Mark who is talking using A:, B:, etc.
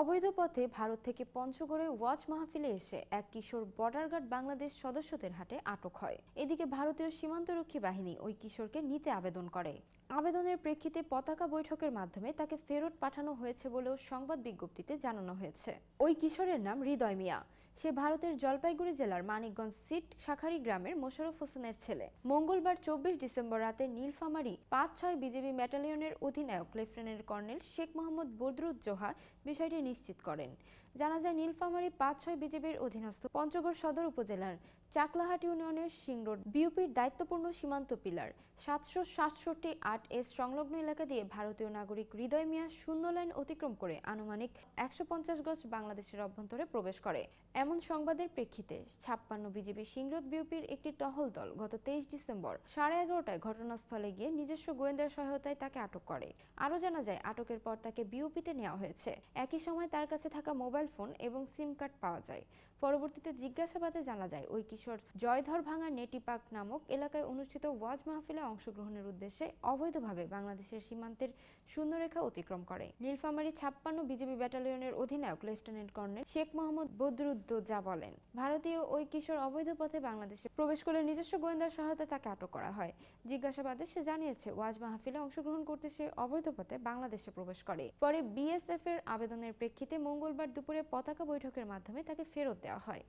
A: অবৈধ পথে ভারত থেকে পঞ্চগড়ে ওয়াচ মাহফিলে এসে এক কিশোর বর্ডার গার্ড বাংলাদেশ সদস্যদের হাতে আটক হয়। এদিকে ভারতীয় সীমান্তরক্ষী বাহিনী ওই কিশোরকে নিতে আবেদন করে। আবেদনের প্রেক্ষিতে পতাকা বৈঠকের মাধ্যমে তাকে ফেরত পাঠানো হয়েছে বলেও সংবাদ বিজ্ঞপ্তিতে জানানো হয়েছে। ওই কিশোরের নাম হৃদয় মিয়া। সে ভারতের জলপাইগুড়ি জেলার মানিকগঞ্জ সিট শাখারি গ্রামের মোশারফ হোসেনের ছেলে। মঙ্গলবার চব্বিশ ডিসেম্বর রাতে নীলফামারী পাঁচ ছয় বিজেপি ব্যাটালিয়নের অধিনায়ক লেফটেন্যান্ট কর্নেল শেখ মোহাম্মদ বদরুজ্জোহা বিষয়টি নিশ্চিত করেন। জানা যায়, নীলফামারী পাঁচ ছয় বিজেপির অধীনস্থ পঞ্চগড় সদর উপজেলার চাকলাহাট ইউনিয়নের সিংরোড বিউপির দায়িত্বপূর্ণ সীমান্ত পিলার সাতশো সাতষট্টি আট এস সংলগ্ন এলাকা দিয়ে ভারতীয় নাগরিক হৃদয় মিয়া শূন্য লাইন অতিক্রম করে আনুমানিক একশো পঞ্চাশ গজ বাংলাদেশের অভ্যন্তরে প্রবেশ করে। এমন সংবাদের প্রেক্ষিতে ছাপ্পান্ন বিজেপি সিংরোদ বিউপির একটি টহল দল গত তেইশ ডিসেম্বর সাড়ে এগারোটায় ঘটনাস্থলে গিয়ে নিজস্ব গোয়েন্দার সহায়তায় তাকে আটক করে। আরও জানা যায়, আটকের পর তাকে বিউপিতে নেওয়া হয়েছে। একই সময় তার কাছে থাকা মোবাইল ফোন এবং সিম কার্ড পাওয়া যায়। পরবর্তীতে জিজ্ঞাসাবাদে জানা যায়, ওই কিশোর জয়ধর ভাঙা নেটিপাক নামক এলাকায় অনুষ্ঠিত ওয়াজ মাহফিলে অংশগ্রহণের উদ্দেশ্যে অবৈধভাবে বাংলাদেশের সীমান্তের শূন্যরেখা অতিক্রম করে। নীলফামারী ছাপ্পান্ন বিজেপি ব্যাটালিয়নের অধিনায়ক লেফটেন্যান্ট কর্নেল শেখ মোহাম্মদ বদরুদ্দোজা বলেন, ভারতীয় ওই কিশোর অবৈধ পথে বাংলাদেশে প্রবেশ করে নিজস্ব গোয়েন্দার সহায়তায় তাকে আটক করা হয়। জিজ্ঞাসাবাদে সে জানিয়েছে, ওয়াজ মাহফিলে অংশগ্রহণ করতে সে অবৈধ পথে বাংলাদেশে প্রবেশ করে। পরে বিএসএফ এর আবেদনের প্রেক্ষিতে মঙ্গলবার দুপুরে পতাকা বৈঠকের মাধ্যমে তাকে ফেরত দেওয়া হয়।